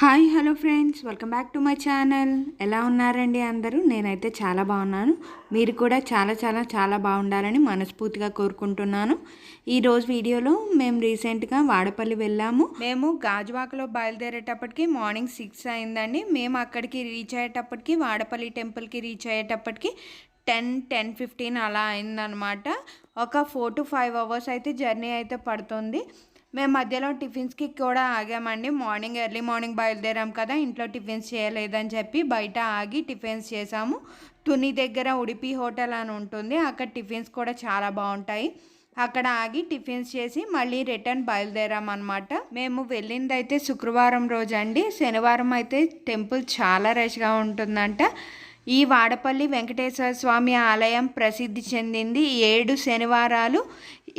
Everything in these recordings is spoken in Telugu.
Hi hello friends. Welcome back to my channel. ఎలా ఉన్నారండి అందరూ? నేనైతే చాలా బాగున్నాను. మీరు కూడా చాలా చాలా చాలా బాగుండాలని మనస్ఫూర్తిగా కోరుకుంటున్నాను. ఈరోజు వీడియోలో మేము రీసెంట్గా వాడపల్లి వెళ్ళాము. మేము గాజువాకలో బయలుదేరేటప్పటికి మార్నింగ్ సిక్స్ అయిందండి. మేము అక్కడికి రీచ్ అయ్యేటప్పటికి వాడపల్లి టెంపుల్కి రీచ్ అయ్యేటప్పటికి టెన్ టెన్ ఫిఫ్టీన్ అలా అయిందనమాట ఒక ఫోర్ టు ఫైవ్ అవర్స్ అయితే జర్నీ అయితే పడుతుంది. మేము మధ్యలో టిఫిన్స్కి కూడా ఆగామండి. మార్నింగ్ ఎర్లీ మార్నింగ్ బయలుదేరాం కదా ఇంట్లో టిఫిన్స్ చేయలేదని చెప్పి బయట ఆగి టిఫిన్స్ చేసాము. తుని దగ్గర ఉడిపి హోటల్ అని ఉంటుంది. అక్కడ టిఫిన్స్ కూడా చాలా బాగుంటాయి. అక్కడ ఆగి టిఫిన్స్ చేసి మళ్ళీ రిటర్న్ బయలుదేరాం అనమాట మేము వెళ్ళింది అయితే శుక్రవారం రోజు అండి శనివారం అయితే టెంపుల్ చాలా రష్గా ఉంటుందంట. ఈ వాడపల్లి వెంకటేశ్వర స్వామి ఆలయం ప్రసిద్ధి చెందింది. ఏడు శనివారాలు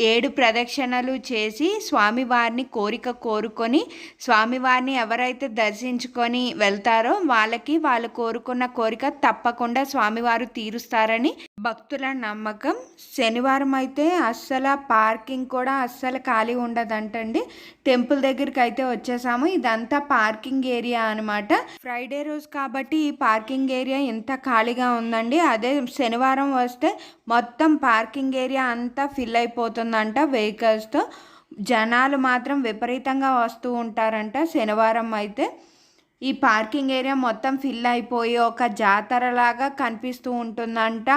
ఏడు ప్రదక్షిణలు చేసి స్వామివారిని కోరిక కోరుకొని స్వామివారిని ఎవరైతే దర్శించుకొని వెళ్తారో వాళ్ళకి వాళ్ళు కోరుకున్న కోరిక తప్పకుండా స్వామివారు తీరుస్తారని భక్తుల నమ్మకం శనివారం అయితే అస్సలు పార్కింగ్ కూడా అస్సలు ఖాళీ ఉండదంటండి. టెంపుల్ దగ్గరికి అయితే వచ్చేసాము. ఇదంతా పార్కింగ్ ఏరియా అనమాట ఫ్రైడే రోజు కాబట్టి ఈ పార్కింగ్ ఏరియా ఇంత ఖాళీగా ఉందండి. అదే శనివారం వస్తే మొత్తం పార్కింగ్ ఏరియా అంతా ఫిల్ అయిపోతుందంట వెహికల్స్తో. జనాలు మాత్రం విపరీతంగా వస్తూ ఉంటారంట శనివారం అయితే. ఈ పార్కింగ్ ఏరియా మొత్తం ఫిల్ అయిపోయి ఒక జాతరలాగా కనిపిస్తూ ఉంటుందంట.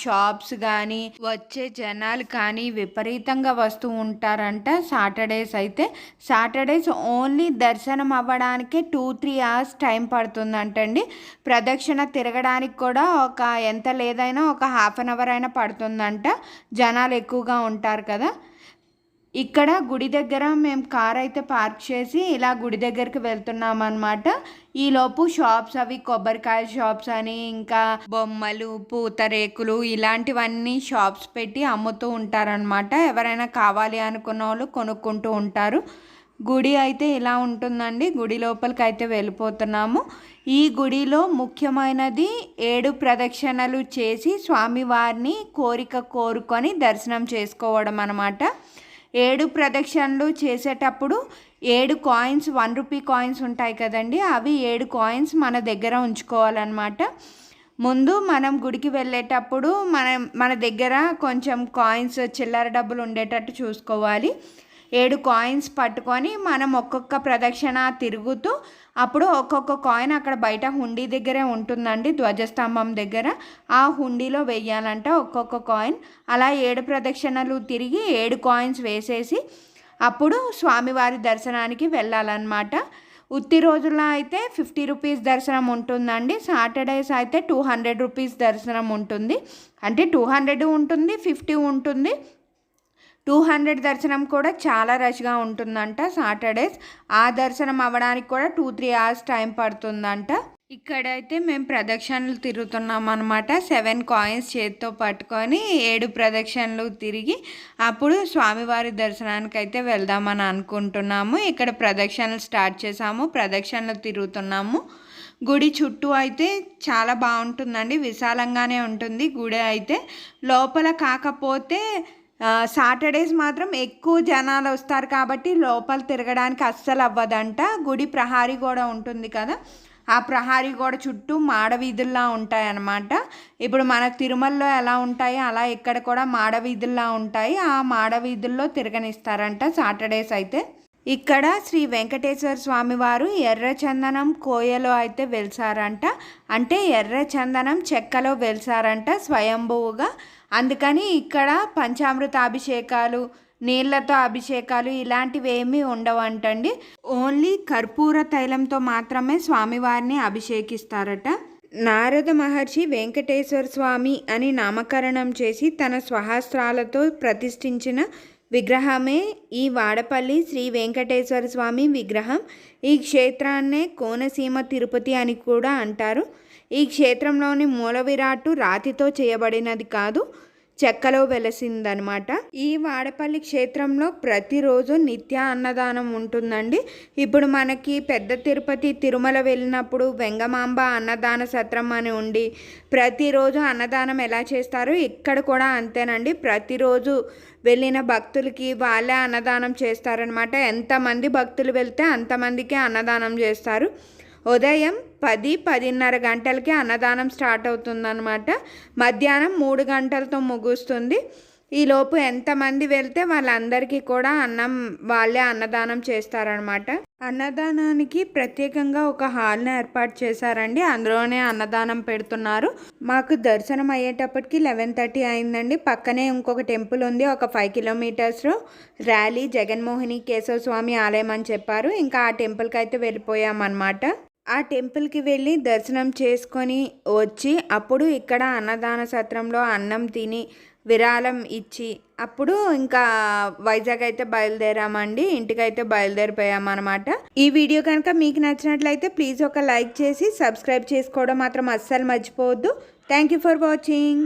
షాప్స్ కానీ వచ్చే జనాలు కానీ విపరీతంగా వస్తూ ఉంటారంట. సాటర్డేస్ అయితే సాటర్డేస్ ఓన్లీ దర్శనం అవ్వడానికే టూ త్రీ అవర్స్ టైం పడుతుందంటండి. ప్రదక్షిణ తిరగడానికి కూడా ఒక ఎంత లేదైనా ఒక హాఫ్ అన్ అవర్ అయినా పడుతుందంట. జనాలు ఎక్కువగా ఉంటారు కదా. ఇక్కడ గుడి దగ్గర మేము కార్ అయితే పార్క్ చేసి ఇలా గుడి దగ్గరికి వెళ్తున్నాం అనమాట ఈలోపు షాప్స్ అవి కొబ్బరికాయ షాప్స్ అని ఇంకా బొమ్మలు పూతరేకులు ఇలాంటివన్నీ షాప్స్ పెట్టి అమ్ముతూ ఉంటారనమాట ఎవరైనా కావాలి అనుకున్న వాళ్ళు కొనుక్కుంటూ ఉంటారు. గుడి అయితే ఇలా ఉంటుందండి. గుడి లోపలికి అయితే వెళ్ళిపోతున్నాము. ఈ గుడిలో ముఖ్యమైనది ఏడు ప్రదక్షిణలు చేసి స్వామివారిని కోరిక కోరుకొని దర్శనం చేసుకోవడం అనమాట ఏడు ప్రదక్షిణలు చేసేటప్పుడు ఏడు కాయిన్స్ వన్ రూపీ కాయిన్స్ ఉంటాయి కదండి. అవి ఏడు కాయిన్స్ మన దగ్గర ఉంచుకోవాలన్నమాట. ముందు మనం గుడికి వెళ్ళేటప్పుడు మన మన దగ్గర కొంచెం కాయిన్స్ చిల్లర డబ్బులు ఉండేటట్టు చూసుకోవాలి. ఏడు కాయిన్స్ పట్టుకొని మనం ఒక్కొక్క ప్రదక్షిణ తిరుగుతూ అప్పుడు ఒక్కొక్క కాయిన్ అక్కడ బయట హుండీ దగ్గరే ఉంటుందండి ధ్వజస్తంభం దగ్గర. ఆ హుండీలో వెయ్యాలంట ఒక్కొక్క కాయిన్ అలా ఏడు ప్రదక్షిణలు తిరిగి ఏడు కాయిన్స్ వేసేసి అప్పుడు స్వామివారి దర్శనానికి వెళ్ళాలన్నమాట. ఉత్తి రోజుల్లో అయితే ఫిఫ్టీ రూపీస్ దర్శనం ఉంటుందండి. సాటర్డేస్ అయితే టూ హండ్రెడ్ రూపీస్ దర్శనం ఉంటుంది. అంటే టూ హండ్రెడ్ ఉంటుంది ఫిఫ్టీ ఉంటుంది. టూ హండ్రెడ్ దర్శనం కూడా చాలా రష్గా ఉంటుందంట సాటర్డేస్. ఆ దర్శనం అవ్వడానికి కూడా టూ త్రీ అవర్స్ టైం పడుతుందంట. ఇక్కడైతే మేము ప్రదక్షిణలు తిరుగుతున్నాం అనమాట సెవెన్ కాయిన్స్ చేతితో పట్టుకొని ఏడు ప్రదక్షిణలు తిరిగి అప్పుడు స్వామివారి దర్శనానికి అయితే వెళ్దామని అనుకుంటున్నాము. ఇక్కడ ప్రదక్షిణలు స్టార్ట్ చేసాము ప్రదక్షిణలు తిరుగుతున్నాము. గుడి చుట్టూ అయితే చాలా బాగుంటుందండి విశాలంగానే ఉంటుంది. గుడి అయితే లోపల కాకపోతే సాటర్డేస్ మాత్రం ఎక్కువ జనాలు వస్తారు కాబట్టి లోపల తిరగడానికి అస్సలు అవ్వదంట. గుడి ప్రహారీ కూడా ఉంటుంది కదా ఆ ప్రహారీ గోడ చుట్టూ మాడవీధుల్లా ఉంటాయన్నమాట. ఇప్పుడు మన తిరుమలలో ఎలా ఉంటాయో అలా ఇక్కడ కూడా మాడవీధుల్లా ఉంటాయి. ఆ మాడవీధుల్లో తిరగనిస్తారంట సాటర్డేస్ అయితే. ఇక్కడ శ్రీ వెంకటేశ్వర స్వామి వారు ఎర్రచందనం కోయలో అయితే వెలిసారంట. అంటే ఎర్రచందనం చెక్కలో వెలిసారంట స్వయంభువుగా అందుకని ఇక్కడ పంచామృత అభిషేకాలు నీళ్ళతో అభిషేకాలు ఇలాంటివి ఏమీ ఉండవంటండి. ఓన్లీ కర్పూర తైలంతో మాత్రమే స్వామివారిని అభిషేకిస్తారట. నారద మహర్షి వెంకటేశ్వర స్వామి అని నామకరణం చేసి తన స్వహస్త్రాలతో ప్రతిష్ఠించిన విగ్రహమే ఈ వాడపల్లి శ్రీ వెంకటేశ్వర స్వామి విగ్రహం. ఈ క్షేత్రాన్నే కోనసీమ తిరుపతి అని కూడా అంటారు. ఈ క్షేత్రంలోని మూల విరాట్టు రాతితో చేయబడినది కాదు. చెక్కలో వెలసిందనమాట. ఈ వాడపల్లి క్షేత్రంలో ప్రతిరోజు నిత్య అన్నదానం ఉంటుందండి. ఇప్పుడు మనకి పెద్ద తిరుపతి తిరుమల వెళ్ళినప్పుడు వెంగమాంబ అన్నదాన సత్రం అని ఉండి ప్రతిరోజు అన్నదానం ఎలా చేస్తారో? ఇక్కడ కూడా అంతేనండి. ప్రతిరోజు వెళ్ళిన భక్తులకి వాళ్ళే అన్నదానం చేస్తారనమాట. ఎంతమంది భక్తులు వెళ్తే అంతమందికి అన్నదానం చేస్తారు. ఉదయం పది పదిన్నర గంటలకి అన్నదానం స్టార్ట్ అవుతుందన్నమాట. మధ్యాహ్నం మూడు గంటలతో ముగుస్తుంది. ఈలోపు ఎంతమంది వెళ్తే వాళ్ళందరికీ కూడా అన్నం వాళ్ళే అన్నదానం చేస్తారనమాట అన్నదానానికి ప్రత్యేకంగా ఒక హాల్ని ఏర్పాటు చేశారండి. అందులోనే అన్నదానం పెడుతున్నారు. మాకు దర్శనం అయ్యేటప్పటికి లెవెన్ థర్టీ అయిందండి. పక్కనే ఇంకొక టెంపుల్ ఉంది. ఒక ఫైవ్ కిలోమీటర్స్లో ర్యాలీ జగన్మోహిని కేశవ స్వామి ఆలయం అని చెప్పారు. ఇంకా ఆ టెంపుల్కి అయితే వెళ్ళిపోయామన్నమాట. ఆ టెంపుల్కి వెళ్ళి దర్శనం చేసుకొని వచ్చి అప్పుడు ఇక్కడ అన్నదాన సత్రంలో అన్నం తిని విరాళం ఇచ్చి అప్పుడు ఇంకా వైజాగ్ అయితే బయలుదేరామండి ఇంటికైతే బయలుదేరిపోయామన్నమాట. ఈ వీడియో కనుక మీకు నచ్చినట్లయితే ప్లీజ్ ఒక లైక్ చేసి సబ్స్క్రైబ్ చేసుకోవడం మాత్రం అస్సలు మర్చిపోవద్దు. Thank you for watching.